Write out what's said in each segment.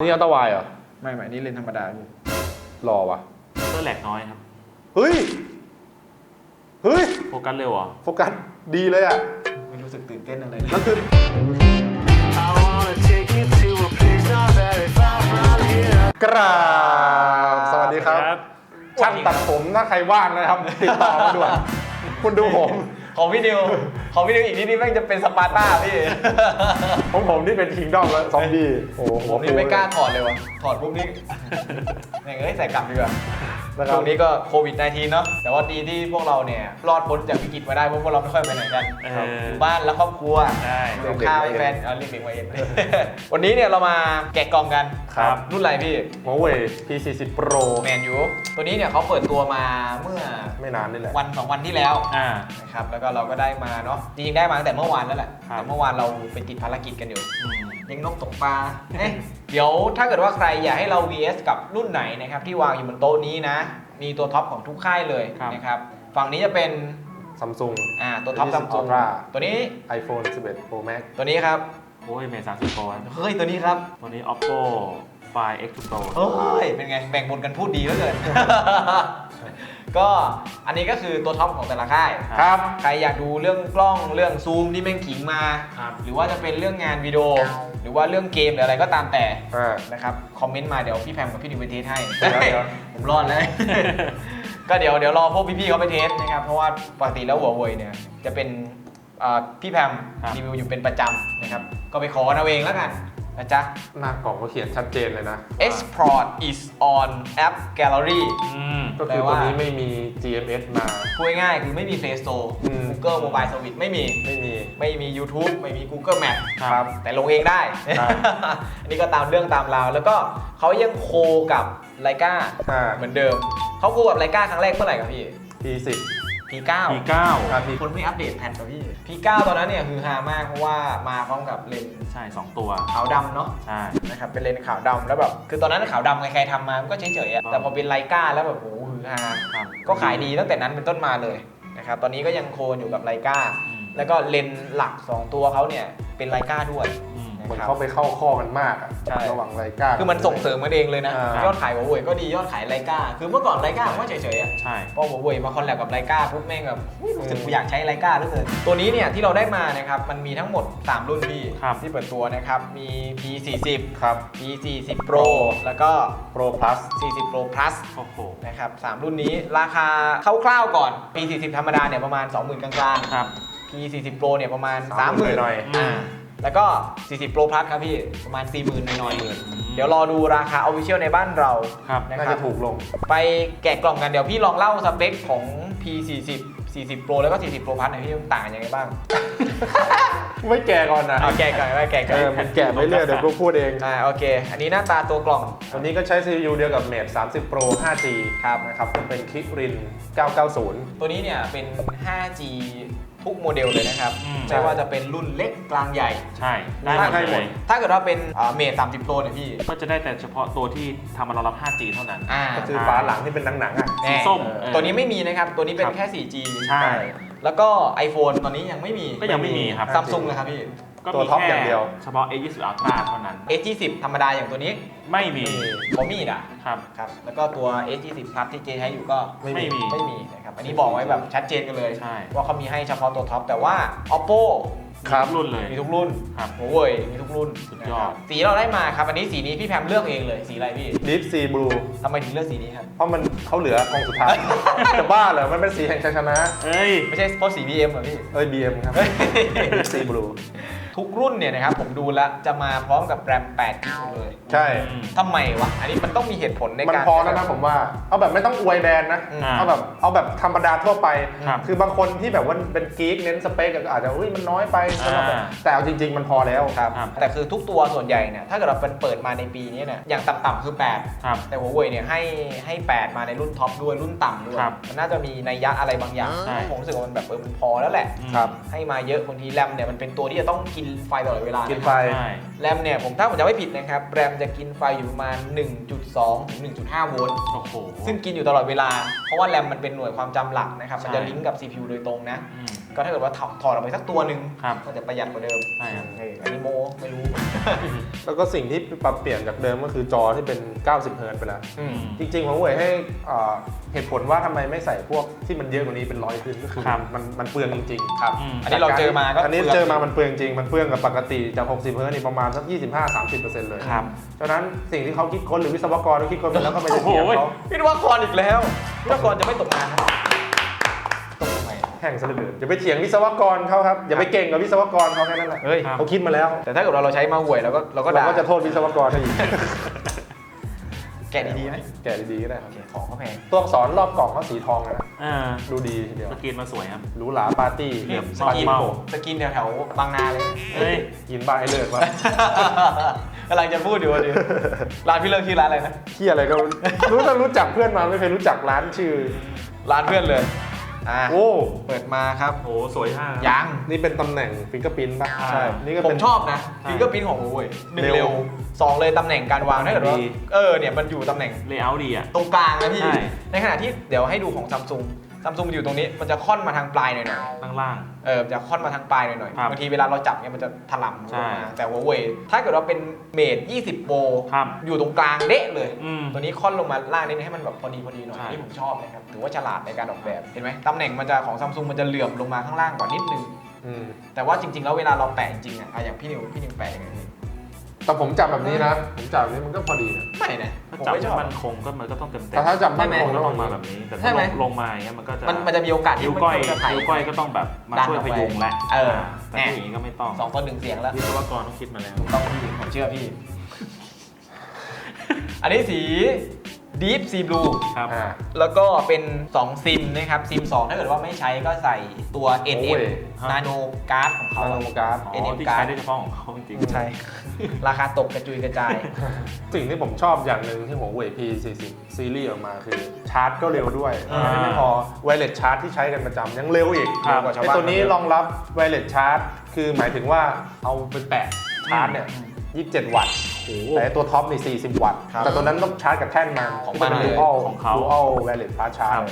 นี่อัลตร้าไวด์เหรอไม่ไม่นี่เลนส์ธรรมดาพี่รอวะเตอร์แหลกน้อยครับ เฮ้ย เฮ้ย โฟกัสเร็วเหรอโฟกัสดีเลยอะ ไม่รู้สึกตื่นเต้นอะไรเลยแล้วคือ I wanna take you to a place not very far from here. กราบสวัสดีครับช่างตัดผมถ้าใครว่างนะครับ ติดต่อมาด่วนคุณดูผม ของพี่นิว ของพี่นิวอีกนิดนี่แม่งจะเป็นสปาร์ต้าพี่ผมผมนี่เป็นคิงดอมแล้วซอมบี้โอ้โหผมนี่ไม่กล้าถอดเลยวะถอดปุ๊บนี่อย่างเอ้ยใส่กลับดีกว่า นะครัช่บวงนี้ก็โควิด -19 เนาะแต่ว่าดีที่พวกเราเนี่ยรอดพ้นจากวิกฤตมาได้เพราะพวกเราไม่ค่อยไปไหนกันเอออ ยู่บ้านแล้วครอบครัวได้เดี๋ยวข้าวให้แฟนเอาเรียกเด็กมาเอง วันนี้เนี่ยเรามาแกะกล่องกันครับ รุ่นอะไรพี่ หัวเว่ย P40 Pro แมนยูตัวนี้เนี่ยเขาเปิดตัวมาเมื่อไม่นานนี่แหละ วันสองวันที่แล้วอ่า นะครับแล้วก็เราก็ได้มาเนาะจริงๆได้มาตั้งแต่เมื่อวานแล้วแหละครับ แต่เมื่อวานเราไปติดภารกิจกันอยู่ อืม เลี้ยงนกตกปลา เอ๊ะเดี๋ยวถ้าเกิดว่าใครอยากให้เรา vs กับรุ่นไหนนะครับที่วางอยู่บนโต๊ะนี้นะ มีตัวท็อปของทุกค่ายเลยครับ นะครับฝั่งนี้จะเป็นซัมซุง อ่าตัวท็อป20ซัมซุง Ultra ตัวนี้ iPhone 11 Pro Max ตัวนี้ครับโอ้ยเมย์สามสิบโปรครับเฮ้ยตัวนี้ครับตัวนี้ oppo find x 2 pro เฮ้ยเป็นไงแบ่งบนกันพูดดีเหลือเกิน ก็อันนี้ก็คือตัวท็อปของแต่ละค่าย ครับ ใครอยากดูเรื่องกล้องเรื่องซูมที่แม่งขิงมา ครับหรือว่าจะเป็นเรื่องงานวิดีโอ หรือว่าเรื่องเกมหรืออะไรก็ตามแต่อ่านะครับคอมเมนต์มาเดี๋ยวพี่แพมกับพี่นิวไปเทสให้เดี๋ยวเดี๋ยว ผมรอดแล้วก็เดี๋ยวเดี๋ยวรอพวกพี่ๆเขาไปเทสนะครับ เพราะว่าปกติแล้วหัวเว่ยเนี่ยจะเป็นอ่าพี่แพมครับ รีวิวอยู่เป็นประจำนะครับ ก็ไปขอเอาเองแล้วกัน นะจ๊ะ หน้ากล่องก็เขียนชัดเจนเลยนะ export is on app gallery อืม ก็คือตัวนี้ไม่มี GMS มา พูดง่ายๆคือไม่มี Play Store อืม Google Mobile Service ไม่มี ไม่มี ไม่มี YouTube ไม่มี Google Map ครับแต่ลงเองได้ ครับ อันนี้ก็ตามเรื่องตามราว แล้วก็เขายังโคกับไลกาอ่าเหมือนเดิม เขาโคกับไลกาครั้งแรกเมื่อไหร่ครับพี่ P10 P9 p 9อ่า P คนไม่อัปเดตแพทกับพี่ P9 ตอนนั้นเนี่ยคือฮามากเพราะว่ามาพร้อมกับเลนส์ใช่สองตัวขาวดำเนาะใช่นะครับเป็นเลนส์ขาวดำแล้วแบบคือตอนนั้นขาวดำใครๆทำมามันก็เฉยๆอะแต่พอเป็นไลกาแล้วแบบโอ้โหฮือฮาครับก็ขายดีตั้งแต่นั้นเป็นต้นมาเลยนะครับตอนนี้ก็ยังโคอยู่กับไลกาอืมแล้วก็เลนส์หลัก 2 ตัวเขาเนี่ยเป็นไลกาด้วยอืม เหมือนนะครับเข้าไปเข้าข้อกันมากอะใช่ ระหว่างไลกาคือมันส่งเสริมกันเองเลยนะ อ่ายอดขายหัวเว่ยก็ดียอดขายไลกาคือเมื่อก่อนไลกาก็เฉยๆอะใช่ พอหัวเว่ยมาคอลแลบกับไลกาปุ๊บแม่งแบบอุ๊ยรู้สึกกูอยากใช้ไลกาเหลือเกินตัวนี้เนี่ยที่เราได้มานะครับมันมีทั้งหมด 3 รุ่นพี่ครับ ที่เปิดตัวนะครับมี P40 ครับ P40 Pro แล้วก็ Pro Plus 40 Pro Plus โอ้โห นะครับสามรุ่นนี้ราคาคร่าวๆก่อน P40 ธรรมดาเนี่ยประมาณ 20,000กลางๆ ครับ P40 Pro เนี่ยประมาณ 30,000 30,000หน่อยอืม แล้วก็ 40 Pro Plus ครับพี่ ประมาณ 40,000หน่อยมๆเดี๋ยวรอดูราคา Official ในบ้านเราครับนะน่าครัจะบถูกลง ไปแกะกล่องกันเดี๋ยวพี่ลองเล่าสเปคของ P40 40 Pro แล้วก็ 40 Pro Plus หน่อยพี่มันต่างกันยังไงบ้าง ไม่แก่ก่อนนะเอาแกะก่อนว่าแกะก่เออนอมันแก่ไปเรื่อยเดี๋ยวกูพูดเอง อ่าโอเค อันนี้หน้าตาตัวกล่องตัวนี้ก็ใช้ CPU เดียวกับ Mate 30 Pro 5G ครับนะครับก็เป็นคิริน990 ตัวนี้เนี่ยเป็น 5G ทุกโมเดลเลยนะครับอืม ไม่ว่าจะเป็นรุ่นเล็กกลางใหญ่ ใช่ ได้หมดได้หมเลด ย ถ้าเกิดว่าเป็นเมท30 Pro เนี่ยพี่ก็จะได้แต่เฉพาะตัวที่ทำมารองรับ 5G เท่านั้น อ่าก็คือฝาหลังที่เป็นหนังๆอะ แน่สีส้มเออเออตัวนี้ไม่มีนะครับ ตัวนี้เป็คนรับ แค่ 4G ใช่ แล้วก็ iPhone ตอนนี้ยังไม่มีก็ยังไม่มีครับ ซัมซุงนะครับพี่ ก็ตัวมีท็อปแค่อย่างเดียว เฉพาะ A20 Ultra เท่านั้น S20 ธรรมดาอย่างตัวนี้ไม่มีผมมีอะครับ ครับ แล้วก็ตัว S20 Plus ที่เจใช้อยู่ก็ไม่ไม่มีมี ไม่มีนะครับ อันนี้บอกไว้แบบชัดเจนกันเลย ใช่ว่าว่าเขามีให้เฉพาะตัวท็อป แต่ว่า Oppo ครับรุ่นเลย มีทุกรุ่นครับโอ้ยมีทุกรุ่นสุดยอด นะครับสีเราได้มาครับ อันนี้สีนี้พี่แพมเลือกเองเลย สีอะไรพี่ Deep Sea Blue ทำไมถึงเลือกสีนี้ครับ เพราะมันเขาเหลือกองสุดท้าย จะบ้าเหรอ มันเป็นสีแห่งชัยชนะ เอ้ย ไม่ใช่เพราะสี BM เหรอพี่ เอ้ย BM ครับ Deep Sea Blue ทุกรุ่นเนี่ยนะครับผมดูแล้วจะมาพร้อมกับแรม8กิกเลยใช่อืมทำไมวะ อันนี้มันต้องมีเหตุผลในมันการ พอแล้วนะผมว่า เอาแบบไม่ต้องอวยแบรนด์นะ อืมอ่าเอาแบบเอาแบบธรรมดาทั่วไป ครับคือบางคนที่แบบว่าเป็นกี๊กเน้นสเปคก็อาจจะอุ้ยมันน้อยไปสำหรับแบบอ่า แต่เอาจริง ๆ มันพอแล้ว ครับ ครับ แต่คือทุกตัวส่วนใหญ่เนี่ยถ้าเกิดเราเป็นเปิดมาในปีนี้เนี่ยอย่างต่ำๆคือ8ครับแต่หัวเว่ยเนี่ยให้ให้ 8 มาในรุ่นท็อปด้วยรุ่นต่ำด้วย ครับมันน่าจะมีนัยยะอะไรบางอย่างใช่ ผมรู้สึกว่ามันแบบเออมันพอแล้วแหละอืมครับ ให้มาเยอะบางทีแรมเนี่ยมันเป็นตัวที่จะต้องกินไฟตลอดเวลากินนะไฟ ใช่แรมเนี่ยผมถ้าผมจะไม่ผิดนะครับแรมจะกินไฟอยู่ประมาณ 1.2 ถึง 1.5 โวลต์ โอ้โห ซึ่งกินอยู่ตลอดเวลา เพราะว่าแรมมันเป็นหน่วยความจำหลักนะครับ มันจะใช่ ลิงก์กับ CPU โดยตรงนะ อืม ก็ถ้าเกิดว่าถอดถอดออกไปสักตัวหนึ่งครับก็จะประหยัดกว่าเดิมใช่ครับ เอออันนี้โมไม่รู้ แล้วก็สิ่งที่ปรับเปลี่ยนจากเดิมก็คือจอที่เป็น 90 เฮิร์ตซ์ไปแล้ว อืม จริงๆผมเวยให้อ่าเหตุผลว่าทำไมไม่ใส่พวกที่มันเยอะกว่านี้เป็นร้อยขึ้นก็คือครับมันมันเปลืองจริงๆครับ อืม อันนี้เราเจอมาก็อันนี้ปลืงเจอมามันเปลืองจริง มันเปลืองกับปกติจาก 60 เฮิร์ตซ์นี่ประมาณสัก 25-30%เลยครับ ฉะนั้นสิ่งที่เขาคิดค้นหรือวิศวกรเขาคิดค้นไปแล้วก็ไม่ได้เถียงโอ้โหเขาวิศวกรอีกแล้ววิศวกรจะไม่ตกงานนะตกทำไม แห่งซะเหลือเกินอย่าไปเถียงวิศวกรเขาครับอย่าไปเก่งกับวิศวกรเขาแค่นั้นแหละเฮ้ยครับเขาคิดมาแล้ว แต่ถ้าเกิดเราเราใช้มาห่วยเราก็เราก็เราด่าก็จะโทษวิศวกรให้อีกแกะดีๆไหมแกะดีๆก็ได้คโอรับเคของก็แพงตัวอักษรรอบกล่องเขาสีทองเลยนะเออดูดีทีเดียวสกรีนมาสวยครับหรูหราปาร์ตี้เหลี่ยมสปากินเมาสกินแถวๆบางนาเลยเฮ้ยกินบ้าให้เลิกว่ะกำลังจะพูดอยู่ว่าดิร้านพี่เลิกชื่อร้านอะไรนะที่อะไรก็รู้ต้องรู้จักเพื่อนมาไม่เคยรู้จักร้านชื่อร้านเพื่อนเลย อ่าโอ้เปิดมาครับโหสวยมากยังนี่เป็นตำแหน่งฟิงเกอร์พินป่ะใช่นี่ก็ผเป็มน ชอบนะใช่ฟิงเกอร์พิ้นของโอ้ยหนึ่งเร็ว เร็วสองเลยตำแหน่งการวางถ้าเกิดว่าดี เออเนี่ยมันอยู่ตำแหน่งเลเยอร์ดีอะ ตรงกลางนะพี่ ใช่ ในขณะที่เดี๋ยวให้ดูของซัมซุง ซัมซุงอยู่ตรงนี้มันจะค่อนมาทางปลายหน่อยข้างล่าง ๆเออมันจะค่อนมาทางปลายหน่อยครับๆบางทีเวลาเราจับเนี่ยมันจะถล่ำลใช่งมาแต่หัวเว่ยถ้าเกิดว่าเป็นเมด20โปรครับ อยู่ตรงกลางเดะเลย อืม ตัวนี้ค่อนลงมาล่างนิดนึงให้มันแบบพอดีพอดีหน่อยใช่ อันนี่ผมชอบนะครับถือว่าฉลาดในการออกแบบเห็นไหมตำแหน่งมันจะของซัมซุงมันจะเหลื่อมลงมาข้างล่างกว่านิดนึง อืมแต่ว่าจริงๆ แล้วเวลาเราแปะจริงๆอะอะอย่างพี่นิวพี่นิวแปะยังไงพี่ แต่ผมจับแบบนี้นะ ผมจับแบบนี้มันก็พอดีนะ ไม่นะถ้าผมจับไม่ชให้อบ มันคงก็มันก็ต้องเต็มเต็แต่ถ้าจับใช่มั่นไหมคงก็แล้วลลงงมามาแบแบบบนี้แต่ใช่ถ้าไหม ลงลงมาอย่างเงี้ยมันก็จะมันมันจะมีโอกาสที่นิ้วก้อยมันจะไถนิ้วก้อยก็ต้องแบบมาดันช่วยออกพไปยุงแหละเออแต่ถ้าอย่างนี้ก็ไม่ต้องสองต่อหนึ่งเสียงแล้ว วิศวกรต้องคิดมาแล้ว ต้องพี่ผมเชื่อพี่ อันนี้สี Deep Sea Blue ครับ อ่า แล้วก็เป็น 2 ซิมนะครับ ซิม 2 ถ้าเกิดว่าไม่ใช้ก็ใส่ตัว NM โอ้ย Nano Card ของเขานาโนการ์ดอ๋อ NM ที่ card ใช้ได้เฉพาะของเขาจริงๆ ใช่ ราคาตกกระจุยกระจาย สิ่งที่ผมชอบอย่างหนึ่งที่หัวเว่ย P40 ซีรีส์ออกมาคือ ชาร์จก็เร็วด้วยอ่าไม่พอไวเลสชาร์จที่ใช้กันประจำยังเร็วอีกครับกว่าชาวไอบ้านตัวนี้รองรับไวเลสชาร์จคือหมายถึงว่าเอาไปแปะชาร์จเนี่ย 27 วัตต์โอ้โห แต่ไอ้ตัวท็อปนี่40 วัตต์ครับแต่ตัวนั้นต้องชาร์จกับแท่นมาของมันดูเลยอัลของเขา ดูอัลไวเลสชาร์จชาร์จ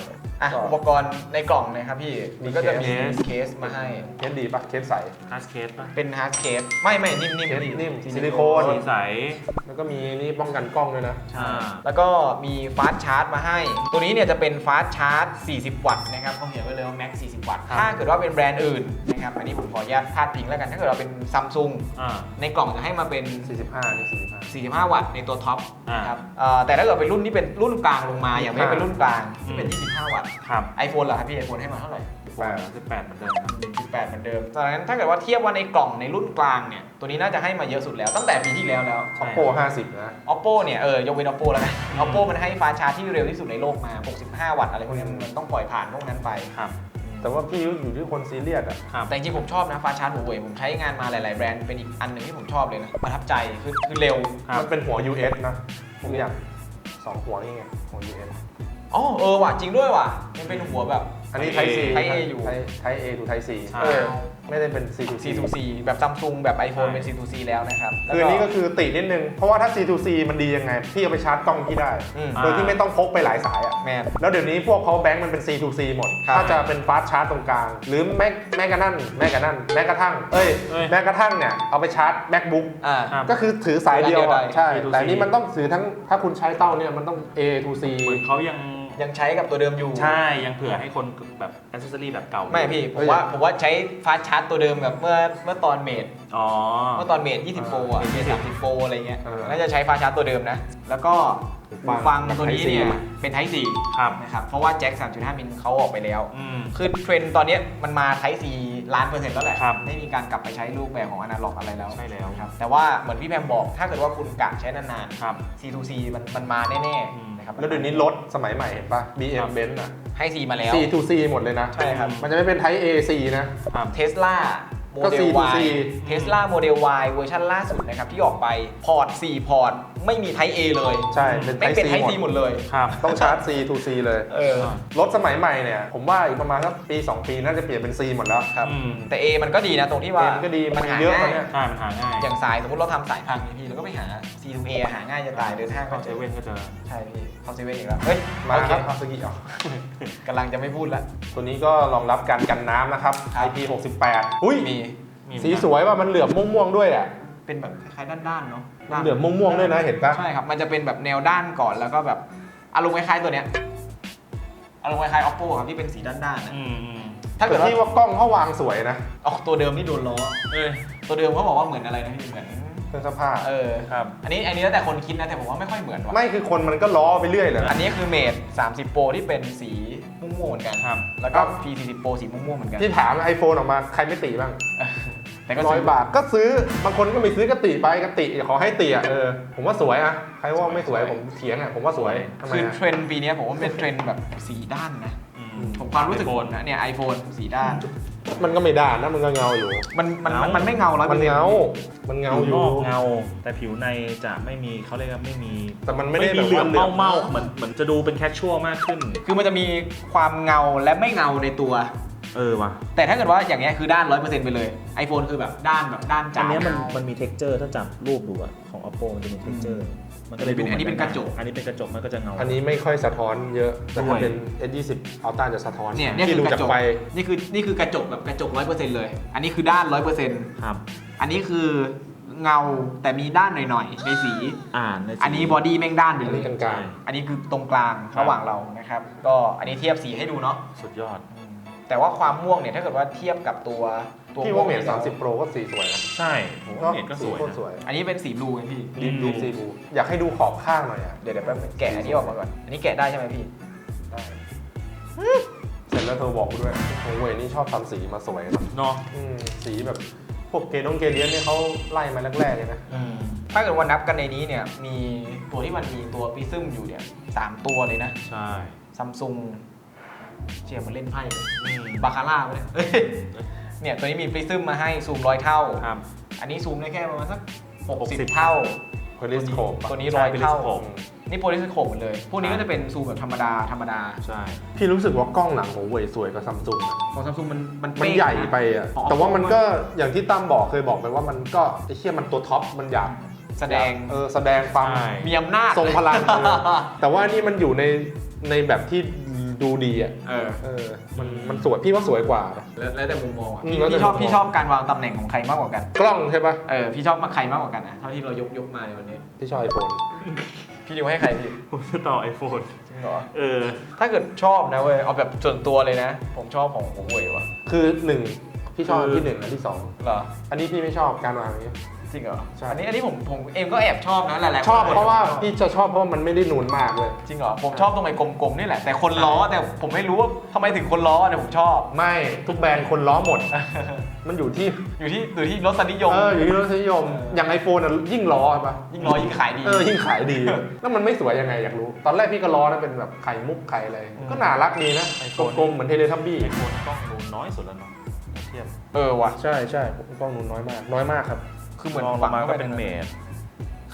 อะก็อุปกรณ์ในกล่องนะครับพี่มีมันก็จะมีเคส เคสมาให้ เคสดีปะเคสใส ฮาร์ดเคสป่ะเป็นฮาร์ดเคสไม่ไม่นิ่มๆเคสพี่นิ่มซิซิลิลิโคโคนนสีใสแล้วก็มีนี่ป้องกันกล้องด้วยนะ อ่าแล้วก็มีฟาสต์ชาร์จมาให้ ตัวนี้เนี่ยจะเป็นฟาสต์ชาร์จ 40 วัตต์นะครับเขาเขียนไว้เลยว่าแม็ก40 วัตต์ ถ้าเกิดว่าเป็นแบรนด์อื่นนะครับ อันนี้ผมขออนุญาตพาดพิงแล้วกัน ถ้าเกิดว่าเป็นซัมซุงอ่าในกล่องจะให้มาเป็น 45นี่ 45 45 วัตต์ในตัวท็อปอ่านนะครับเอ่อแต่ถ้าเกิดเป็นรุ่นที่เป็นรุ่นกลางลงมา อย่างไม่เป็นรุ่นกลางอืมที่เป็น 25 วัตต์ ครับ iPhone เหรอครับพี่ iPhone ให้มาเท่าไหร่ แปดสิบแปดเหมือนเดิมครับ 18เหมือนเดิมดังนั้นถ้าเกิดว่าเทียบว่าในกล่องในรุ่นกลางเนี่ย ตัวนี้น่าจะให้มาเยอะสุดแล้ว ตั้งแต่ปีที่แล้วแล้ว ใช่ Oppo 50นะ oppo เนี่ย เออ ยกเว้น oppo แล้วกัน oppo มันให้ฟ้าชาร์จที่เร็วที่สุดในโลกมา 65 วัตต์อะไรพวกนี้มันมันต้องปล่อยผ่านพวกนั้นไป ครับ แต่ว่าพี่อยู่ที่คนซีเรียสอะครับแต่จริงๆผมชอบนะฟ้าชาร์จหัวเว่ยผมใช้งานมาหลาย ๆ แบรนด์เป็นอีกอันหนึ่งที่ผมชอบเลยนะประทับใจคือคือเร็วครับมันเป็นหัว US นะทุกอย่างสองหัวนี่ไงหัว US อ๋อเออว่ะจริงด้วยว่ะมันเป็นหัวแบบอันนี้ Type Type C A Type A อยู่ Type A to Type C ใช่เออไม่ได้เป็น C to C C to C แบบซัมซุงแบบ iPhone ใช่เป็น C to C แล้วนะครับแล้วคืออันนี้ก็คือตินิดนึง เพราะว่าถ้า C to C มันดียังไง พี่เอาไปชาร์จกล้องพี่ได้อืมโดยที่ไม่ต้องพกไปหลายสายอะแมนแล้วเดี๋ยวนี้พวก power bank มันเป็น C to C หมดครับถ้าจะเป็นฟาสชาร์จตรงกลาง หรือแม้แม้กระนั่นแม้กระนั่นแม้กระทั่ง เอ้ยเอ้ยแม้กระทั่งเนี่ยเอาไปชาร์จ macbook อ่าครับก็คือถือสายเดียวเดียวอะได้ใช่ C to C แต่อันนี้มันต้องถือทั้งถ้าคุณใช้เต้าเนี่ยมันต้อง A to C เหมือนเขายัง ยังใช้กับตัวเดิมอยู่ ใช่ยังเผื่อให้คนแบบอ c เซสซอรี่แบบเก่าอยู่ ไม่พี่ผเฮ้มยว่าผมว่าใช้ฟาสชาร์จตัวเดิมแบบเมื่อเมื่อตอนเมดอ๋อ เมื่อตอนเมด20โปรอะเมด30โปรอะไรเงี้ยเออน่าจะใช้ฟาสชาร์จตัวเดิมนะ แล้วก็หูหูฟัฟังงตัวนี้ Type C เนี่ยมาเป็น Type C ครับ นะครับ เพราะว่าแจ็ค 3.5 มิลเขาออกไปแล้ว อืม คือเทรนด์ตอนเนี้ยมันมา Type C ล้านเปอร์เซ็นต์แล้วแหละ ครับไม่มีการกลับไปใช้รูปแบบของอนาล็อกอะไรแล้วใช่แล้ว ครับ แต่ว่าเหมือนพี่แพมบอก ถ้าเกิดว่าคุณกะใช้นานครับ ๆ C to C มันมันมาแน่อืม ๆ นะครับแล้วเดี๋ยวนี้รถสมัยใหม่เห็นปะ BM ครับ Benz อะ ให้ C มาแล้ว C to C หมดเลยนะ ใช่ครับ มันจะไม่เป็น Type A C นะ ครับ เทสลา โมก็เด C ล to Y C เทสลาโมเดล Y เวอร์ชันล่าสุดนะครับที่ออกไปพอร์ต4พอร์ตไม่มีไท A เลยใช่เป็นไม่เป็น Type ไท C หมด C หมดเลย ครับต้องชาร์จ C to C เลย เออ รถสมัยใหม่เนี่ย ผมว่าอีกประมาณสักปี 2 ปีน่าจะเปลี่ยนเป็น C หมดแล้ว ครับ อืมแต่ A มันก็ดีนะตรงที่ว่า A มันก็ดีมันหาเยอะง่ายตอนเนี้ยใช่มันหาง่ายอย่างสายสมมติเราทำสายพังนี่พี่เราก็ไปหา C to A หาง่ายจะตายเดินห้างเข้าก็เซเจอเว่นก็เจอ ใช่พี่เข้าเซเว่นอีกแล้วเฮ้ยมาโอเคครับคาสกิออกกำลังจะไม่พูดละ ตัวนี้ก็รองรับการกันน้ำนะครับ ครับ IP 68 อุ้ยมีมีสีสวยว่ามันเหลือบม่วงๆด้วยอะ เป็นแบบคล้ายๆด้านๆเนาะมันเหลือบม่วงๆด้วยนะเห็นปะใช่ครับ มันจะเป็นแบบแนวด้านก่อนแล้วก็แบบอารมณ์คล้ายๆตัวเนี้ยอารมณ์คล้ายๆ oppo ครับที่เป็นสีด้านๆนะอืมอืมถ้าเกิดแต่ว่าที่ว่ากล้องเขาวางสวยนะอ๋อตัวเดิมนี่โดนล้อ เอ้ยตัวเดิมเขาบอกว่าเหมือนอะไรนะพี่เหมือนเครื่องซักผ้าเออครับ อันนี้อันนี้แล้วแต่คนคิดนะแต่ผมว่าไม่ค่อยเหมือนว่ะไม่คือคนมันก็ล้อไปเรื่อยเลยอันนี้คือเมด30 Pro ที่เป็นสีม่วงๆเหมือนกันครับ แล้วก็ P40 Pro สีม่วงๆเหมือนกัน ที่ถาม iPhone ออกมาใครไม่ติบ้าง แต่ก็ร้อซื้ยบาทก็ซื้อบางคนก็ไม่ซื้อก็ติไปก็ติขอให้ติอะเออผมว่าสวยอะใครว่าไม่สวย ผมเถียงอะผมว่าสวยทำไมคืออะ เทรนด์ปีนี้ผมว่าเป็นเทรนด์แบบสีด้านนะอืม ผมความรู้สึกไอผโฟมนะเนี่ยไอโฟนสีด้าน มันก็ไม่ด่านนะมันก็เงาอยู่ มันมันมันเงามั มันไม่เงาแล้วมันเงา มันเงาอยู่ ผิวนอกเงา แต่ผิวในจะไม่มีเขาเรียกว่าไม่มีแต่มันไม่ได้มีแบบเหลือว่ามเหลือบเมาๆเหมือนเหมือนจะดูเป็นแคชชวลมากขึ้น คือมันจะมีความเงาและไม่เงาในตัว เออว่ะ แต่ถ้าเกิดว่าอย่างเงี้ยคือด้าน100%ไปเลย iPhone คือแบบด้านแบบด้านจ๋าอันเนี้ยมันมันมี texture ถ้าจับรูปดูอะของ oppo มันจะมี texture มันก็เลยดูอันนี้เป็นกระจก อันนี้เป็นกระจกมันก็จะเงา อันนี้ไม่ค่อยสะท้อนเยอะแต่ถ้าด้วยเป็น S20 Ultra จะสะท้อนเนี่ยเนี่ยที่คืดูอกจากระจกไฟ นี่คือนี่คือกระจกแบบกระจก100%เลย อันนี้คือด้าน100%ครับ อันนี้คือเงาแต่มีด้านหน่อยๆในสี อ่านในสีอันนี้บอดี้แม่งด้านไปอันเลนี้ยกลางอันนี้คือตรงกลางครับระหว่างเรานะครับ ก็อันนี้เทียบสีให้ดูเนาะ สุดยอด แต่ว่าความม่วงเนี่ยถ้าเกิดว่าเทียบกับตัวตัวๆพี่ว่าเมท30 Pro ก็สีสวยนะใช่ผมว่าเน็ตก็สวยโคตรนะสวยอันนี้เป็นสีบลูไงพี่ ดีดีสีบูอยากให้ดูขอบข้างหน่อยอะเดี๋ยวเดี๋ยวแป๊บนึงแกะอันนี้ออกมาก่อน อันนี้แกะได้ใช่ไหมพี่ ได้เสร็จแล้วเธอบอกกูด้วยโอ้โหเวยนี่ชอบทำสีมาสวยเนอะเนาะอืมสีแบบพวกเกน้องเกเลียนเนี่ยเขาไล่มาแรกๆเลยนะ ถ้าเกิดว่านับกันในนี้เนี่ย มีตัวที่มันมีตัวพิซึมอยู่เนี่ยสามตัวเลยนะใช่ซัมซุง เชียร์มาเล่นไพ่เลยอืมบาคาร่าไปเลยเอ้ยเนี่ยตัวนี้มีพริซึมมาให้ซูมร้อยเท่า ครับอันนี้ซูมได้แค่ประมาณสัก60 60เท่า p e r i s c o p e ตัวนี้ใช่ร้อยเท่า periscope นี่โพลิสโคปหมดเลย พวกนี้ก็จะเป็นซูมแบบธรรมดาธรรมดาใช่ พี่รู้สึกว่ากล้องหลังของเวยสวยกว่าซัมซุงของซัมซุงมันมันมันเป้งใหญ่นะ ไปอะ ของ แต่ว่ามัน Oppo ก็อย่างที่ตั้มบอกเคยบอกไปว่ามันก็ไอ้เชี่ยมันตัวท็อปมันอยากแสดงเออแสดงความใช่ มีอำนาจ ทรงพลังเออแต่ว่านี่มันอยู่ในในแบบที่ ดูดีอะเออเออมันมันสวยพี่ว่าสวยกว่านะแล้วแล้วแต่มุมมองอะอืมพี่แล้วแต่พี่ชอบมุมมองพี่ชอบการวางตำแหน่งของใครมากกว่ากัน กล้องใช่ปะเออพี่ชอบใครมากกว่ากันนะเท่าที่เรายกยกมาในวันนี้ที่ชอบไอโฟนพี่ดิวให้ใครพี่ผมจะต่อ iPhone จริงเหรอเออ ถ้าเกิดชอบนะเว้ยเอาแบบส่วนตัวเลยนะ ผมชอบของหัวเว่ยว่ะคือหนึ่งพี่ชอบอันคือที่หนึ่งอันที่สองเหรออันนี้พี่ไม่ชอบการวางอย่างนี้ จริงเหรอใช่ อันนี้อันนี้ผมผมเองก็แอบชอบนะหลายๆคนชอบเพราะว่าชอบพี่จะชอบเพราะว่ามันไม่ได้นูนมากเลย จริงเหรอผมชอบตรงไอ้กลมๆนี่แหละแต่คนล้อแต่ผมไม่รู้ว่าทำไมถึงคนล้อเนี่ยผมชอบ ไม่ทุกแบรนด์คนล้อหมด มันอยู่ที่อยู่ที่อยู่ที่รสนิยม เอออยู่ที่รสนิยมเออออย่างไอโฟนอะยิ่งล้อปะยิ่งล้อยิ่งขายดี เออยิ่งขายดี แล้วมันไม่สวยยังไงอยากรู้ ตอนแรกพี่ก็ล้อนะเป็นแบบไข่มุกไข่อะไรอืมก็น่ารักดีนะ iPhone กลมๆเหมือนเทเลทับบี้ iPhone กล้องนูนน้อยสุดแล้วเนาะเทียบ เออว่ะใช่ใช่กล้องนูนน้อยมาก น้อยมากครับ คือเหมือนลองลฝังงมาเข้าก็ไปเป็นเมด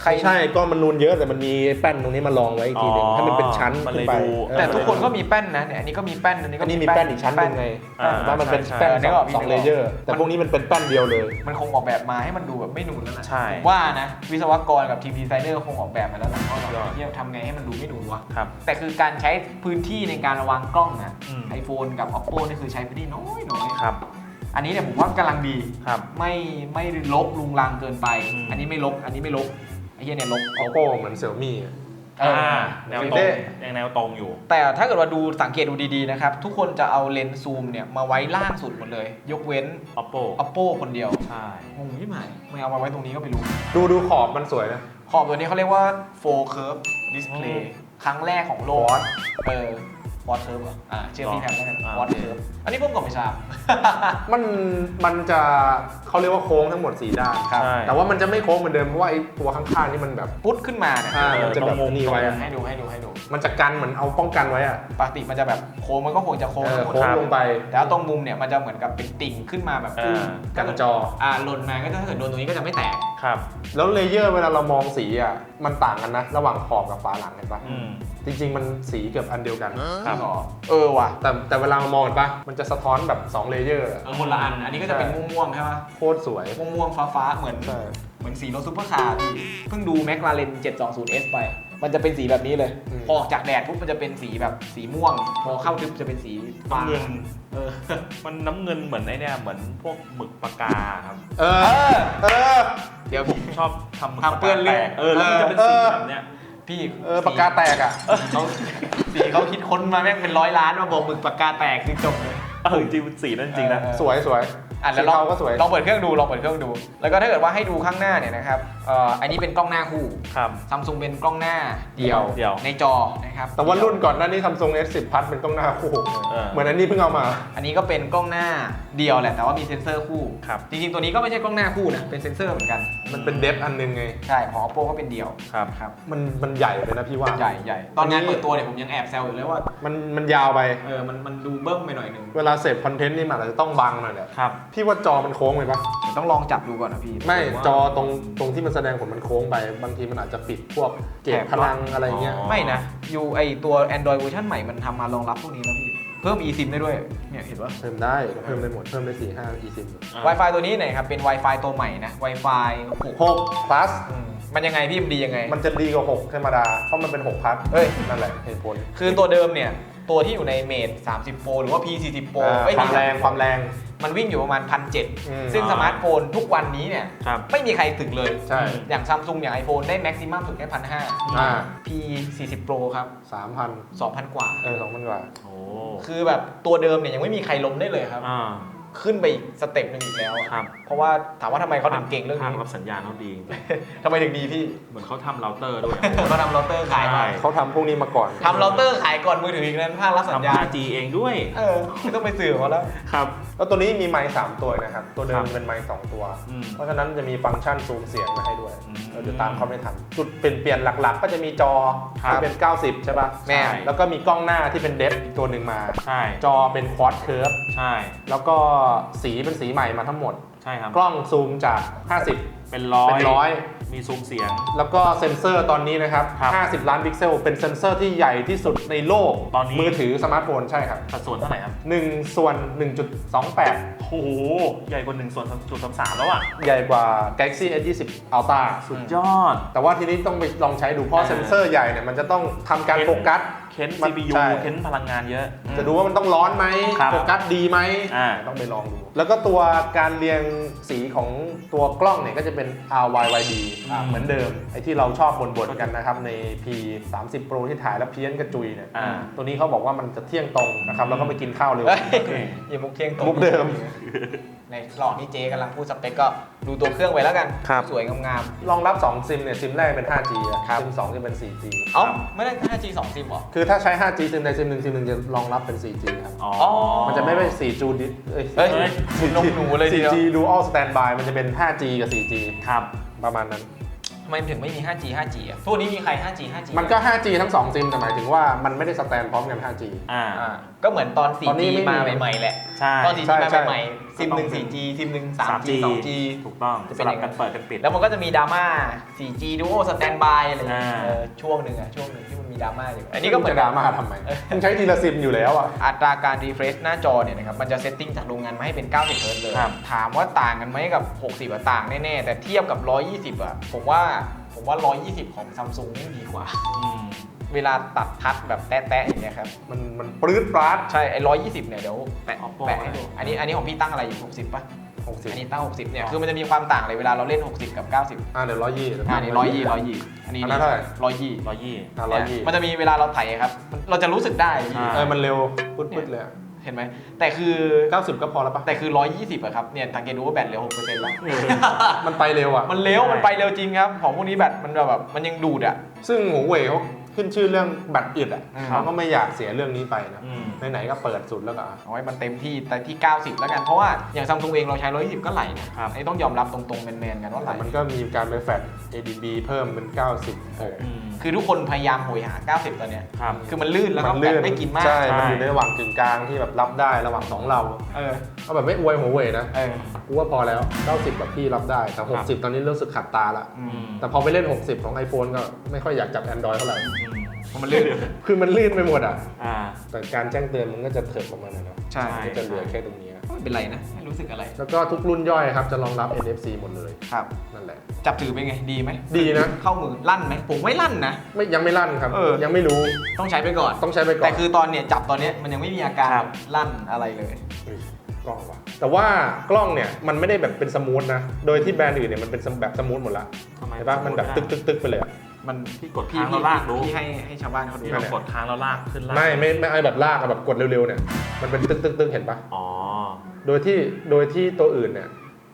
ใครใช่กล้องมันนูนเยอะแต่มันมีแป้นตรงนี้มารองไว้อีกทีหนึงอ๋อให้มันเป็นชั้นมันเลยขึ้นไปดู เออ แต่ทุกคนก็มีแป้นนะเนี่ยอันนี้ก็มีแป้นอันนี้ก็อันนี้มีแป้นอีกชั้นหนึงไงอ่า ว่ามันเป็นใช่แป้นใช่สองนึกออกสองเลเยอร์ แต่พวกนี้มันเป็นแป้นเดียวเลย มันคงออกแบบมาให้มันดูแบบไม่นูนแล้วนะใช่ผมว่านะวิศวกรกับทีมดีไซเนอร์คงออกแบบมาแล้วแหละว่าแบบยอดเฮียทำไงให้มันดูไม่นูนวะครับ แต่คือการใช้พื้นที่ในการวางกล้องนะอืม ไอโฟนกับ oppo นี่คือใช้พื้นที่น้อยน้อยครับ อันนี้เนี่ยผมว่ากำลังดีครับ ไม่ไม่ลบลุงลังเกินไป อืม อันนี้ไม่ลบอันนี้ไม่ลบไอ้เหี้ยเนี่ยลบ โอโก้เหมือนเซี่ยมี่ เอออ่าอแนวตเท่รงยังแนวตรงอยู่ แต่ถ้าเกิดว่าดูสังเกตดูดีๆนะครับ ทุกคนจะเอาเลนส์ซูมเนี่ยมาไว้ล่างสุดหมดเลย ยกเว้น Oppo oppo คนเดียวใช่ งงที่หมายไม่เอามาไว้ตรงนี้ก็ไม่รู้ ดูดูขอบมันสวยนะ ขอบตัวนี้เขาเรียกว่า full curve display ครั้งแรกของโลก Quad เออ วอเทิร์ฟเหรออ่าเชื่อพี่แพมแล้วกันอ่าวอเทิร์ฟอันนี้ผมก็ไม่ทราบ มันมันจะเขาเรียกว่าโค้งทั้งหมดสี่ด้านใช่ แต่ว่ามันจะไม่โค้งเหมือนเดิมเพราะว่าไอ้ตัวข้างๆนี่มันแบบพุทขึ้นมาเนี่ยอ่ามันจะแบบตรงมุมนี่ไว้อะให้ดูให้ดูให้ดูมันจะกันเหมือนเอาป้องกันไว้อะปกติมันจะแบบโค้งมันก็คงจะโค้งเออทั้งหมดโค้งลงไป แต่ว่าตรงมุมเนี่ยมันจะเหมือนกับเป็นติ่งขึ้นมาแบบอ่า กันจอ อ่าหล่นมาก็ถ้าเกิดโดนตรงนี้ก็จะไม่แตก ครับ แล้วเลเยอร์เวลาเรามองสีอะมันต่างกันนะ ระหว่างขอบกับฝาหลังเห็นปะอืม จริง ๆ มันสีเกือบอันเดียวกันครับ อ๋อเออว่ะ แต่แต่เวลาเรามองเห็นปะมันจะสะท้อนแบบ2เลเยอร์อะ เออคนละอัน อันนี้ก็จะเป็นม่วงๆใช่ไหมโคตรสวย ม่วงๆฟ้าๆเหมือน ใช่ เหมือนสีรถซุปเปอร์คาร์พี่เพิ่งดูแม c ลาเรน 720S ไป มันจะเป็นสีแบบนี้เลยพอออกจากแดดปุ๊บมันจะเป็นสีแบบสีม่วง พอเข้าทึบจะเป็นสีฟ้าน้ำเงิน เออ มันน้ำเงินเหมือนไอ้เนี่ยเหมือนพวกหมึกปากกาครับ เอเอออเออ เดี๋ยวผม ชอบทำหมึกทำเปื้อนเลือด แตกเออแล้วมันจะเป็นเอสีอแบบเนี้ย พี่เออปากกาแตกอะเขาสีเขาคิดค้นมาแม่งเป็นร้อยล้านมาบอกหมึกปากกาแตกคือจบเลยเออจริงๆสีนั่นจริงนะเออสวยสวยอะแล้วสีลองเทาก็สวยลองเปิดเครื่องดูลองเปิดเครื่องดู แล้วก็ถ้าเกิดว่าให้ดูข้างหน้าเนี่ยนะครับเอ่ออันนี้เป็นกล้องหน้าคู่ครับ ซัมซุงเป็นกล้องหน้าเดี่ยวเดี่ยว ในจอนะครับแต่ว่ารุ่นก่อนหน้านี้ทำทรง S10 พัดเป็นกล้องหน้าคู่เออ เหมือนอันนี้เพิ่งเอามา อันนี้ก็เป็นกล้องหน้าเดียวแหละแต่ว่ามีเซ็นเซอร์คู่ครับ จริงๆตัวนี้ก็ไม่ใช่กล้องหน้าคู่นะเป็นเซ็นเซอร์เหมือนกันมันเป็นเดฟอันนึงไง ใช่ของ oppo ก็เป็นเดียวครับครับมันมันใหญ่เลยนะพี่ว่า ใหญ่ใหญ่ตอนงานอันนี้เปิดตัวเนี่ยผมยังแอบแซวอยู่เลยว่ามันมันยาวไป เออมันมันดูเบิ้มไปหน่อยนึงเวลาเสพคอนเทนต์นี่มันอาจจะต้องบังหน่อยแหละครับ พี่ว่าจอมันโค้งไปปะเดี๋ยวต้องลองจับดูก่อนนะพี่ไม่ว่าจอตรงตรงที่มันแสดงผลมันโค้งไป บางทีมันอาจจะปิดพวกเก็บพลังอะไรเงี้ยอ๋อไม่นะอยู่ไอตัว Android เวอร์ชันใหม่มันทำมารองรับพวกนี้แล้วพี่ เพิ่ม eSIM ได้ด้วย เนี่ยเห็นปะ เพิ่มได้เพิ่มได้หมดเพิ่มได้สี่ห้า eSIM อ่า Wi-Fi ตัวนี้เนี่ยครับ เป็น Wi-Fi ตัวใหม่นะ Wi-Fi 6หก plus อืมมันยังไงพี่มันดียังไง มันจะดีกว่า6ธรรมดาเพราะมันเป็น6พัทเฮ้ยนั่นแหละเหตุผล คือตัวเดิมเนี่ย ตัวที่อยู่ในเมด30 Pro หรือว่า P40 Pro อ่าเอ้ย ความแรงความแรง มันวิ่งอยู่ประมาณอืม1,700ซึ่งสมาร์ทโฟนทุกวันนี้เนี่ยครับ ไม่มีใครถึงเลย ใช่ อย่างซัมซุงอย่าง iPhone ได้แม็กซิมัมถึงแค่พันห้า อ่า P40 Pro ครับ สามพัน2,000 กว่า เออสองพันกว่า โอ้คือแบบตัวเดิมเนี่ยยังไม่มีใครล้มได้เลยครับ อ่า ขึ้นไปอีกสเต็ปหนึ่งอีกแล้วอะครับ เพราะว่าถามว่าทำไมเขาถึงเก่งเรื่องภาพนี้ รับสัญญาณเขาดีจริงทำไมถึงดีพี่ เหมือนเขาทำเราเตอร์ด้วยเขาทำเราเตอร์ขายมาใช่ เขาทำพวกนี้มาก่อน ทำเราเตอร์ขายก่อนมือถืออีกนั้นภาครับสัญทำ ญาณ 5G เองด้วยเออไม่ต้องไปสื่อเขาแล้ว ครับ แล้วตัวนี้มีไมค์สามตัวนะครับ ตัวเดิครัมบเป็นไมค์สองตัว อืมเพราะฉะนั้นจะมีฟังก์ชันซูมเสียงมาให้ด้วย อืมเราจะตามเขาไม่ทันจุดเปลี่ยนเปลี่ยนหลักๆ ก็จะมีจอครับที่เป็น 90 ใช่ปะแม่ใช่ แล้วก็มีกล้องหน้าที่เป็นเดฟอีกตัวหนึ่งมา ใช่จอเป็นควอดเคิร์ฟใช่ แล้วก็สีเป็นสีใหม่มาทั้งหมด ใช่ครับกล้องซูมจาก 50 เป็นร้อยเป็นร้อย มีซูมเสียง แล้วก็เซ็นเซอร์ตอนนี้นะครับครับ 50 ล้านพิกเซล เป็นเซ็นเซอร์ที่ใหญ่ที่สุดในโลกตอนนี้มือถือสมาร์ทโฟนใช่ครับสัดส่วนเท่าไหร่ครับ1ส่วน 1.28 โอ้โห ใหญ่กว่า1ส่วนจุดสามสามแล้วอะ ใหญ่กว่า Galaxy S20 Ultra สุดยอด แต่ว่าทีนี้ต้องไปลองใช้ดูเพราะอ่าเซ็นเซอร์ใหญ่เนี่ยมันจะต้องทำการโฟกัส เค้น มัน CPU ใช่ เค้นพลังงานเยอะจะดูว่ามันต้องร้อนไหมครับโฟกัสดีไหมอ่า ต้องไปลองดู แล้วก็ตัวการเรียงสีของตัวกล้องเนี่ยก็จะเป็น RYYD อ่าเหมือนเดิม ไอ้ที่เราชอบบ่นๆกันนะครับ ใน P 3 0 Pro ที่ถ่ายแล้วเพี้ยนกระจุยเนี่ยอ่า ตัวนี้เขาบอกว่ามันจะเที่ยงตรงนะครับแล้วก็ไปกินข้าวเร็ว เฮ้ยอย่ามุกเที่ยงตรงมุกเดิม ในหลอกที่เจกำลังพูดสเปคก็ดูตัวเครื่องไว้แล้วกัน ครับ สวยงามรองรับ 2 ซิมเนี่ย ซิมแรกเป็น 5G อะครับซิม2จะเป็น 4G ๆเอ้าไม่ได้ 5G 2ซิมเหรอ คือถ้าใช้ 5G ซิมใดซิมหนึ่งซิมหนึ่งจะรองรับเป็น 4G ครับ อ๋ออ๋อมันจะไม่เป็น 4G ดิเอ้ย เฮ้ยเฮ้ยนมหนูเลยทีเดียว 4G Dual Standby มันจะเป็น 5G กับ 4G ครับ ประมาณนั้นทำไมมันถึงไม่มี 5G 5G อะพวกนี้มีใคร 5G 5G มันก็ 5G ทั้ง 2 ซิมแต่หมายถึงว่ามันไม่ได้สแตนพร้อมกัน 5G อ่า อ่าก็เหมือนตอน ตอนนี้ 4G ไม่มีมาใหม่ ๆ แหละ ใช่ ตอน 4G ใช่มาใช่ใหม่ๆ ซิมหนึ่ง 4G ซิมหนึ่ง 3G 2G ถูกต้องจะสเป็นลัอบย่างนั้กันนเปิดกันปิด แล้วมันก็จะมีดราม่า 4G Duo Standby อะไรอย่างเงี้ยอ่า เออช่วงหนึ่งอะช่วงหนึ่งที่ มันมีดราม่าอยู่อัอันนนี้นี้ก็ก็เหมือนจะดราม่าทำไมมึงใช้ทีละซิมอยู่แล้วอะอัตราการ refresh หน้าจอเนี่ยนะครับมันจะเซตติ้งจากโรงงานมาให้เป็น 90เฮิร์ตซ์เลยครับถามว่าต่างกันไหมกับ 60อะต่างแน่ๆ แต่เทียบกับ 120อะผมว่าผมว่า 120 ของซัมซุงนี่ดีกว่าอืมเวลาตัดทัดแบบแตะๆอย่างเงี้ยครับ มันมันปลื้ดปราดใช่ไอ้120เนี่ยเดี๋ยวแปะ Oppo แปะให้ดูอันนี้อันนี้ของพี่ตั้งอะไรอยู่60ป่ะ 60 อันนี้ตั้ง 60 เนี่ย คือมันจะมีความต่างเลยเวลาเราเล่น 60 กับ 90 อ่าเดี๋ยวร้อยยี่อ่านี่ร้อยยี่ร้อยยี่อันนี้อันนั้นเท่าไหร่ ร้อยยี่ร้อยยี่อ่าร้อยยี่มันจะมีเวลาเราไถครับมันเราจะรู้สึกได้พี่อ่าเออมันเร็วปึ๊ดปึ๊ดเลยอะเห็นไหม แต่คือ 90 ก็พอแล้วปะแต่คือ 120อะครับ เนี่ยสังเกตดูว่าแบตเหลือ6%แล้ว มันไปเร็วอะ มันเร็ว มันไปเร็วจริงครับ ของพวกนี้แบตมันแบบมันยังดูดอะซึ่งหัวเว่ยเขา ขึ้นชื่อเรื่องบัตรอึดอะอืมเขาก็ไม่อยากเสียเรื่องนี้ไปนะอืมไหนๆก็เปิดสุดแล้วก็อะเอาไว้มันเต็มที่แต่ที่ 90 แล้วกันเพราะว่าอย่างซัมซุงเองเราใช้ 120 ก็ไหลนะครับไอ้ต้องยอมรับตรงๆแมนๆกันว่าไหลแต่มันก็มีการไปแฟด ADB เพิ่มเป็น 90เอออืมคือทุกคนพยายามโหยหา 90 ตอนเนี้ยครับคือมันลื่นแล้วก็มันแบลื่บนไม่กินมากใช่ใช่มันอยู่ในระหว่างกึ่งกลางที่แบบรับได้ระหว่างสองเราเออเอาแบบไม่อวยหัวเว่ยนะเออ กูว่าพอแล้ว 90แบบพี่รับได้ แต่ 60 ตอนนี้รู้สึกขัดตาละอือืมมแต่พอไปเล่น 60 ของ iPhone ก็ไม่ค่อยอยากจับ Android เท่าไหร่อืมเพราะมันลื่นคือมันลื่นไปหมดอะ อ่า แต่การแจ้งเตือนมันก็จะเถิดออกมาหน่อยเนาะใช่ มันก็จะเหลือแค่ตรงนี้อะไม่เป็นไรนะไม่รู้สึกอะไร แล้วก็ทุกรุ่นย่อยครับจะรองรับ NFC หมดเลย ครับ นั่นแหละ จับถือเป็นไงดีไหมดีนะ เข้ามือลั่นไหมผมไม่ลั่นนะ ไม่ยังไม่ลั่นครับ เออ ยังไม่รู้ ต้องใช้ไปก่อน ต้องใช้ไปก่อน แต่คือตอนเนี่ยจับตอนเนี้ยมันยังไม่มีอาการครับลั่นอะไรเลยเฮ้ย กล้องว่ะแต่ว่ากล้องเนี่ยมันไม่ได้แบบเป็นสมูทนะ โดยที่แบรนด์อื่นเนี่ยมันเป็นแบบสมูทหมดละทำไมเห็นปะมันแบบตึกตึกตึกไปเลยอะมันพี่กดค้างแล้วลากดูพี่ให้ให้ชาวบ้านเขาดูพี่ลองกดค้างแล้วลากขึ้นลากไม่ไม่ไม่ไอแบบลากอะแบบกดเร็วๆเนี่ยมันเป็นตึกตึกตึกเห็นปะอ๋อ โดยที่โดยที่ตัวอื่นเนี่ย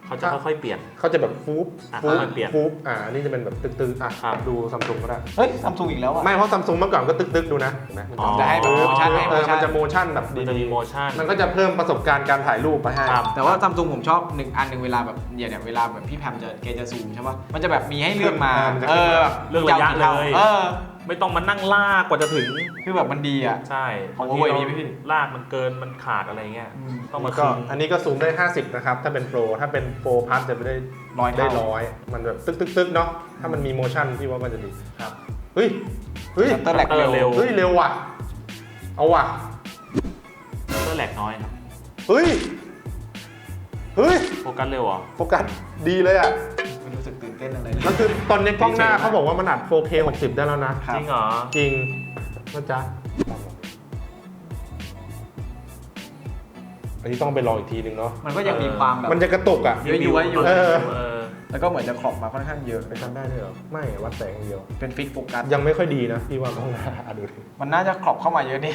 เขาจะค่อยๆเปลี่ยน เขาจะแบบฟูบอะฟูบค่อยๆเปลี่ยนฟูบอ่าอันนี่จะเป็นแบบตึกตึกอะครับ ดูซัมซุงก็ได้ เฮ้ยซัมซุงอีกแล้วอะ ไม่เพราะซัมซุงเมื่อก่อนก็ตึกตึกดูนะเห็นไหมมันอ๋อจะให้แบบโมชั่นให้เอโมอชั่มันนจะโมชั่นแบบมันจะดีมีโมชั่น ๆมันก็จะเพิ่มประสบการณ์การถ่ายรูปไปให้ ครับ แต่ว่าซัมซุงผมชอบหนึ่งอันหนึ่งเวลาแบบเนี่ยเนี่ยเวลาแบบพี่แพมจะแกจะซูมใช่ปะมันจะแบบมีให้เลือกมาอ่ามันจะเออเลือกระยะท่าเลย เออ ไม่ต้องมานั่งลากกว่าจะถึง คือแบบมันดีอะ ใช่ของบางที Huawei เรามีไหมพี่ ลากมันเกินมันขาดอะไรเงี้ยอืมต้องมาก็คืนอันนี้ก็ซูมได้ 50 นะครับ ถ้าเป็นโปรถ้าเป็นโปรพัทจะไม่ได้ร้อยได้เท่าร้อยมันแบบตึกตึกตึกเนาะถ้ามันมีโมชั่นพี่ว่ามันจะดีครับ เฮ้ยเฮ้ยชัตเตอร์แหลกชัตเตอร์เร็เร็ววเฮ้ยเร็วว่ะ เอาว่ะก็แหลกน้อยครับเฮ้ยเฮ้ยโฟกัสเร็วเหรอโฟกัสดีเลยอะ ไม่รู้สึกตื่นเต้นอะไรแล้วคือตอนนี้กล้องหน้าเขาบอกว่ามันอัด 4K 60 ได้แล้วนะครับจริงเหรอ จริงนะจ๊ะอันนี้ต้องไปลองอีกทีนึงเนาะมันก็ยังมีความแบบมันจะกระตุกอะย้อยๆอยู่เออเออแล้วก็เหมือนจะขอบมาค่อนข้างเยอะไปทำได้ด้วยเหรอไม่วัดแสงอย่างเดียว เป็นฟิกโฟกัสยังไม่ค่อยดีนะพี่ว่ากล้องหน้าอะดูดิมันน่าจะขอบเข้ามาเยอะนี่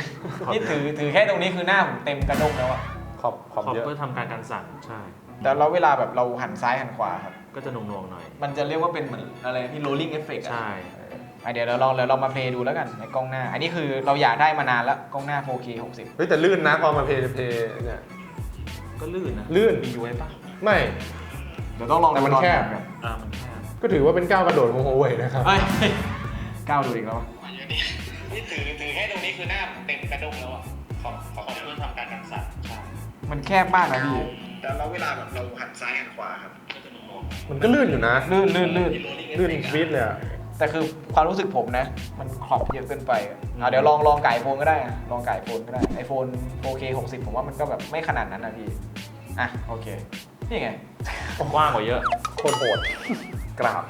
นี่ถือถือแค่ตรงนี้คือหน้าผมเต็มกระด้งแล้วอะขอบขอบขอบเยอะเพื่อทำการการสั่นใช่ แต่เราเวลาแบบเราหันซ้ายหันขวาครับ ก็จะหน่วงๆหน่อย มันจะเรียกว่าเป็นเหมือนอะไรที่ rolling effect อะใช่ อะเดี๋ยวเราลองเดี๋ยวเรามาเพลย์ดูแล้วกันในกล้องหน้า อันนี้คือเราอยากได้มานานแล้วกล้องหน้า 4K 60 เฮ้ยแต่ลื่นนะพอมาเพย์เพย์เนี่ย ก็ลื่นนะลื่น มีย้วยปะไม่ เดี๋ยวต้องลองแต่มันดูตอแคบแบบอ่ามันแคบก็ถือว่าเป็นก้าวกระโดดของโฮเว่ยนะครับ เอ้ยก้าวดูอีกแล้ววะนี่ถือถือแค่ตรงนี้คือหน้าเต็มกระด้งแล้วอะขอบขอบเพื่อทำการกันสั่นมันแคบมากนะพี่ แต่เราเวลาแบบเราหันซ้ายหันขวาครับมันก็ลื่นอยู่นะ ลื่นลื่นลื่นลื่นฟีดเลยอะแต่คือความรู้สึกผมนะ มันขอบเยอะเกินไปอะอะเดี๋ยวลองลองไก่โฟนก็ได้อะลองไก่โฟนก็ได้ไอโฟน 4K 60 ผมว่ามันก็แบบไม่ขนาดนั้นนะพี่ อะ โอเค นี่ไง กว้างกว่าเยอะ โคตรโหดกราบ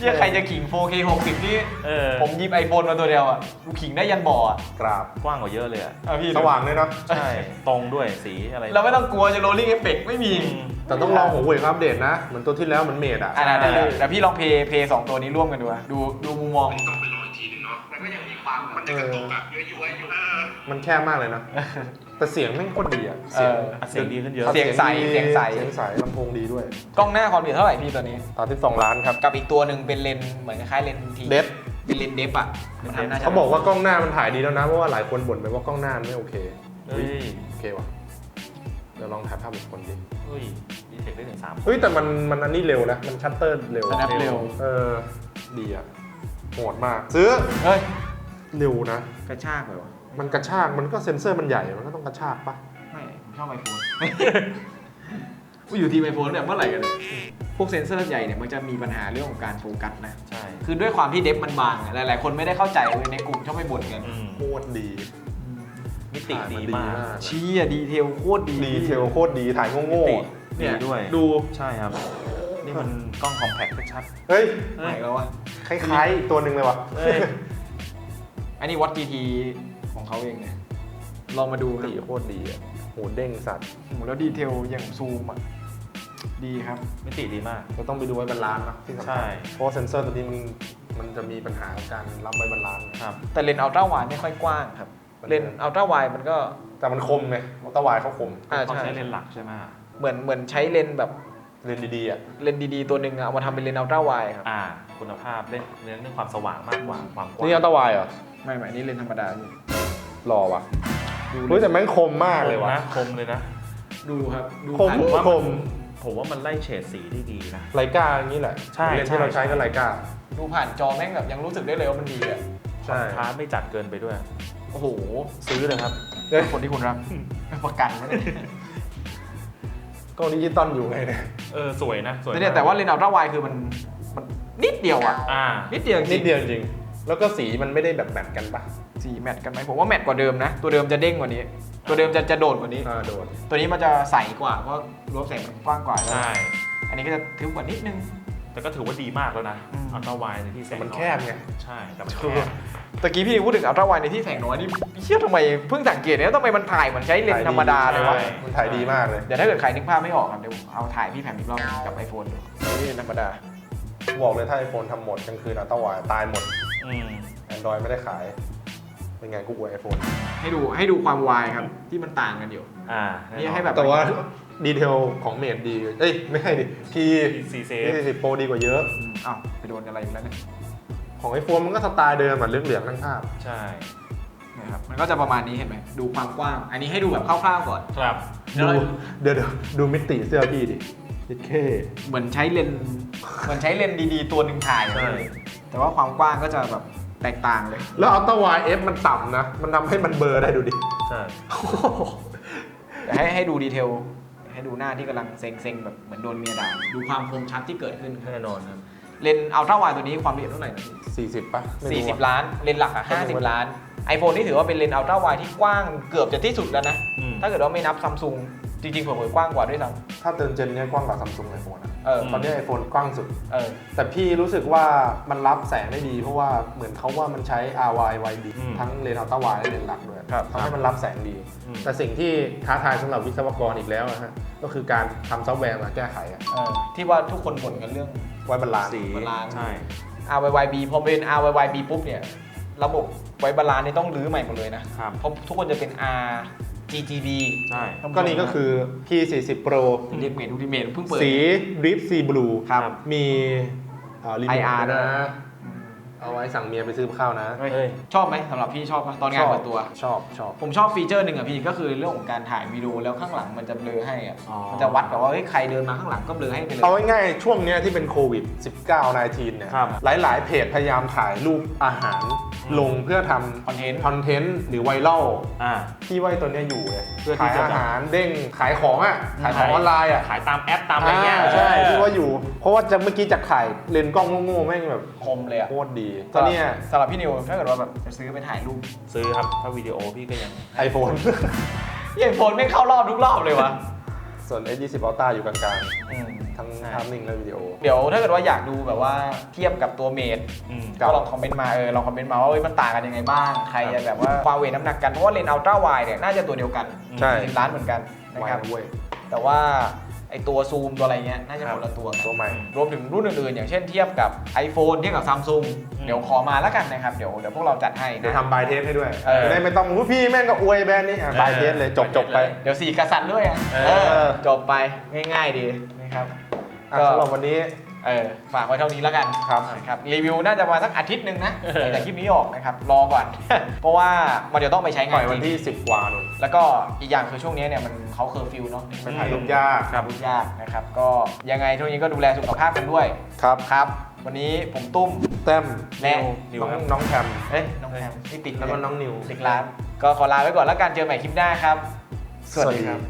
เรียกใครจะขิง 4K 60 นี่เออ ผมหยิบไอโฟนมาตัวเดียวอะกูขิงได้ยันบ่ออะกราบกว้างกว่าเยอะเลยอะอะพี่สว่างเลยเนาะใช่ ตรงด้วยสีอะไรเราไม่ต้องกลัวจะ rolling effect ไม่มีอืม แต่ต้องลองโฮเว่ยเขาอัปเดตนะ เหมือนตัวที่แล้วมันเมดอะอะเดี๋ยวเดี๋ยวเดี๋ยวพี่ลองเพย์เพย์สองตัวนี้ร่วมกันดูอะดูดูมุมมอง ต้องไปลองอีกทีนึงเนาะมันก็ยังมีความมันจะกระตุกอะย้อยๆอยู่มันแคบมากเลยนะ แต่เสียงแม่งโคตรดีอะเสียงเอออะเสียงดีขึ้นเยอะ เสียงใสดีเสียงใส เสียงใสลำโพงดีด้วยกล้องหน้าความละเอียดเท่าไหร่พี่ตัวนี้ 32 ล้านครับ กับอีกตัวหนึ่งเป็นเลนส์เหมือนคล้ายๆเลนส์ทีเดฟเป็นเลนส์เดฟอะมันทำหน้าเขาบอกว่ากล้องหน้ามันถ่ายดีแล้วนะเพราะว่าหลายคนบ่นไปว่ากล้องหน้ามันไม่โอเคเฮ้ยโอเคว่ะเดี๋ยวลองถ่ายภาพอีกคนดิเฮ้ยดีเทคได้ถึงสามเฮ้ยแต่มันมันอันนี้เร็วนะมันชัตเตอร์เร็วสแนปเร็วเออดีอะโหดมากซื้อเฮ้ยเร็วนะกระชากเลยวะ มันกระชากมันก็เซ็นเซอร์มันใหญ่ มันก็ต้องกระชากปะไม่ผมชอบไอโฟนกูอยู่ทีมไอโฟนเนี่ยเมื่อไหร่กันเนี่ยพวกเซนเซอร์ใหญ่เนี่ยมันจะมีปัญหาเรื่องของการโฟกัสนะ ใช่ คือด้วยความที่เดฟมันบางอะหลายๆ คนไม่ได้เข้าใจเลยในกลุ่มชอบไปบ่นกันอืมโคตรดีมิติถ่ายดีนมากเชี้อะดีเทลโคตรดีดีเทลโคตรดีถ่ายมิโง่ติๆดีด้วยดูใช่ครับนี่มันกล้องคอมแพคชัดเฮ้ยๆไหนเฮ้ยแล้ววะคล้ายๆอีกตัวหนึ่งเลยว่ะเฮ้ยอันนี้วัด GT ของเขาเองเนี่ยลองมาดูครัตีบโคตรดีอะโหเด้งสัตว์ โหแล้วดีเทลอย่างซูมอะดีครับ มิติดีมาก เราต้องไปดูไว้บรรลานซ์นะที่สำใช่คัญเพราะว่าเซนเซอร์ตัวนี้มันมันจะมีปัญหาการรับไว้บรรลานซ์ครับ แต่เลนส์อัลตร้าไวไม่ค่อยกว้างครับเลนส์อัลตร้าไวมันก็แต่มันคมไงมอเตอร์ไวเขาคม อ่าเขาใช่ใช้เลนส์หลักใช่ไหม เหมือนเหมือนใช้เลนส์แบบ เลนส์ดีๆอะเลนส์ดีๆตัวหนึ่งอะเอามาทำเป็นเลนส์อัลตร้าไวครับ อ่า คุณภาพเล่นเน้นเรื่องความสว่างมากกว่าความกว้างนี่อัลตร้าไวเหรอไม่ไม่นี่เลนส์ธรรมดาอยู่รอว่ะเฮ้ยแต่แม่งคมมากเลยว่ะ นะคมเลยนะ ดูครับดูคมผ่านผมว่าคมันมผมว่ามันไล่เฉดสีได้ดีนะ ไลกาอย่างนี้แหละใช่เลนส์ที่เราใช่ใช้ก็ไลกา ดูผ่านจอแม่งแบบยังรู้สึกได้เลยว่ามันดีอะใช่คอนทราสต์ไม่จัดเกินไปด้วย โอ้โห ซื้อเลยครับ เอ้ย คนที่คุณรัก ประกันนะเนี่ย กล้องดิจิตอลอยู่ไงเนี่ย เออสวยนะสวยเนี่ยแต่ว่าเลนส์อัลตร้าไวคือมันมันนิดเดียวอะอ่านิดเดียวจริงนิดเดียวจริงๆแล้วก็สีมันไม่ได้แบบแมทกันปะสีแมทกันไหมผมว่าแมทกว่าเดิมนะ ตัวเดิมจะเด้งกว่านี้ ตัวเดิมจะจะโดดกว่านี้ อ่าโดนตัวนี้มันจะใสกว่าเพราะรวมแสงมันกว้างกว่าแล้วใช่อันนี้ก็จะทึบกว่านิดนึง แต่ก็ถือว่าดีมากแล้วนะอืมอัลตร้าไวในที่แสงมันน้อยแคบไง ใช่แต่มันแคบตะกี้พี่พูดถึงอัลตร้าไวในที่แสงน้อยนี่เชื่อทำไมเพิ่งสังเกตเนี่ยทำไมมันถ่ายเหมือนใช้เลนส์ธรรมดาเลยวะใช่มันถ่ายดีมากเลยเดี๋ยวถ้าเกิดใครนึกภาพไม่ออกครับเดี๋ยวผมเอาถ่ายพี่แผ่นอีกรอบกับไอโฟนดูนี่เลนส์ธรรมดาบอกเลยถ้าไอโฟนทำหมดกลางคืนอัลตร้าไวตายหมดอืม Android ไม่ได้ขายเป็นไงกูอวยไอโฟนให้ดูให้ดูความวายครับที่มันต่างกันอยู่ อ่านี่ให้แบบแต่ว่า ดีเทลของเมดดี เอ้ย ไม่ใช่ดิพีซีเซพีสิบโปรดีกว่าเยอะอืมอ้าวไปโดนอะไรอยู่แล้วเนี่ยของไอโฟนมันก็สไตล์เดิมอะเหลืองๆทั้งภาพ ใช่ นะครับมันก็จะประมาณนี้เห็นไหมดูความกว้าง อันนี้ให้ดูแบบคร่าวๆก่อน ครับเดี๋ยวดูเราเดี๋ยวเดี๋ยวดูมิติเสื้อพี่ดิดิเคเหมือนใช้เลนส์เหมือนใช้เลนส์ดีๆ ตัวหนึ่งถ่ายใช่แต่ว่าความกว้างก็จะแบบแตกต่างเลย แล้วอัลตร้าไวเอฟมันต่ำนะ มันทำให้มันเบลอร์ได้ดูดิ ใช่ แต่ให้ให้ดูดีเทล ให้ดูหน้าที่กำลังเซ็งๆแบบเหมือนโดนเมียด่าดูความคมชัดที่เกิดขึ้นแน่นอนครับเลนส์อัลตร้าไวตัวนี้ความละเอียดเท่าไหร่นะพี่ 40ป่ะไม่รู้อะ 40 ล้าน เลนส์หลักอะ50 ล้าน iPhone นี่ถือว่าเป็นเลนส์อัลตร้าไวที่กว้างเกือบจะที่สุดแล้วนะ อืม ถ้าเกิดว่าไม่นับซัมซุงจริงๆเผื่อๆกว้างกว่าด้วยซ้ถ้าเติมเจนเนี้ยกว้างกว่าซัมซุงไอโฟนอะำเออตอนนี้ไอโฟนกว้างสุด เออ แต่พี่รู้สึกว่ามันรับแสงได้ดี เพราะว่าเหมือนเขาว่ามันใช้ RYYD อืมทั้งเลนส์อัลตร้าไวและเลนส์หลักด้วยครับทำให้มันรับแสงดี อืม แต่สิ่งที่ท้าทายสำหรับวิศวกรอีกแล้วนะฮะก็คือการทำซอฟต์แวร์มาแก้ไขอะเออที่ว่าทุกคนบ่นกันเรื่อง ไว้บรรลานซ์ สีบาลานซ์ ใช่ RYYB พอเป็น RYYB ปุ๊บเนี่ย ระบบไว้บาลานซ์นี่ต้องรื้อใหม่หมดเลยนะครับ เพราะทุกคนจะเป็น RGGB ใช่ก็นี่ก็คือ P40 Pro เรียกเมดดูดิเมดเพิ่งเปิด สี Deep Sea Blue ครับมีรีโมท IR นะด้วยเอาไว้สั่งเมียไปซื้อข้าวนะเฮ้ยเฮ้ยชอบไหมสำหรับพี่ชอบปะตอนงานเปิดตัว ชอบชอบผมชอบฟีเจอร์หนึ่งอะพี่ก็คือเรื่องของการถ่ายวิดีโอแล้วข้างหลังมันจะเบลอให้อะอ๋อมันจะวัดแบบว่าเฮ้ยใครเดินมาข้างหลังก็เบลอให้ไปเลยเอาง่ายๆช่วงเนี้ยที่เป็นโควิด 19 19เนี่ยครับหลายๆเพจพยายามถ่ายรูปอาหาร ลงเพื่อทำคอนเทนต์คอนเทนต์หรือไวรัลอ่า พี่ว่าไอ้ตัวเนี้ยอยู่เลยเพื่อที่ขายจะอาหารเด้งขายของอะขายของออนไลน์อะขายตามแอปตามอะไรเงี้ยอ่าใช่เออพี่ว่าอยู่ เพราะว่าจะเมื่อกี้จากถ่ายเลนส์กล้องโง่ๆแม่งแบบคมเลยอะโคตรดีก็เนี่ยสำหรับพี่นิวถ้าเกิดว่าแบบจะซื้อไปถ่ายรูปซื้อครับ ถ้าวิดีโอพี่ก็ยัง ไอโฟนยี่โฟนไม่เข้ารอบทุกรอบเลยวะ ส่วน S20 Ultra อยู่กลางอืม ๆ ทั้งใช่ภาพนิ่งและวิดีโอ เดี๋ยวถ้าเกิดว่าอยากดูแบบว่าเทียบกับตัวเมดอืมครัก็บลองคอมเมนต์มาเออลองคอมเมนต์มาว่าเอ้ยมันต่างกันยังไงบ้าง ใครจะแบบว่าความเวทน้ำหนักกัน เพราะว่าเลนส์อัลตร้าไวเนี่ยน่าจะตัวเดียวกันใช่40ล้านเหมือนกันนะไวครับเว้ย แต่ว่า ไอตัวซูมตัวอะไรเงี้ยน่าจะครัคบนละตัวกัน ตัวใหม่ รวมถึงรุ่นอื่นๆ อย่างเช่นเทียบกับ iPhone เทียบกับซัมซุงอืม เดี๋ยวขอมาแล้วกันนะครับ เดี๋ยวเดี๋ยวพวกเราจัดให้เดี๋ยวนะ ทำบายเทสให้ด้วยเออ จะได้ไม่ต้องรู้พี่แม่งก็อวยแบรนด์นี้อะบายเทสเลยจบจบๆไป เดี๋ยวสี่กษัตริย์ด้วยอะเออ เออจบไปง่ายๆดีนะครับ อะก็สำหรับวันนี้ เออฝากไว้เท่านี้แล้วกันครับนะครับรีวิวน่าจะมาสักอาทิตย์หนึ่งนะเออหลังจากคลิปนี้ออกนะครับรอก่อน เพราะว่ามันจะต้องไปใช้ปงาล่นอยวันจริงที่ 10 กว่านุ่นแล้วก็อีกอย่างคือช่วงนี้เนี่ยมันเขาเคอร์ฟิวเนาะไปถ่ายรูปยากครับรูปยากนะครับก็ยังไงช่วงนี้ก็ดูแลสุขภาพกันด้วยครับครับ วันนี้ผมตุ้มแต้มและนิวน้องครับน้องแพมเอ้ยน้องแพมนี่ติดแล้วก็น้องนิวติดร้านก็ขอลาไว้ก่อนแล้วกันเจอใหม่คลิปหน้าครับ สวัสดีครับ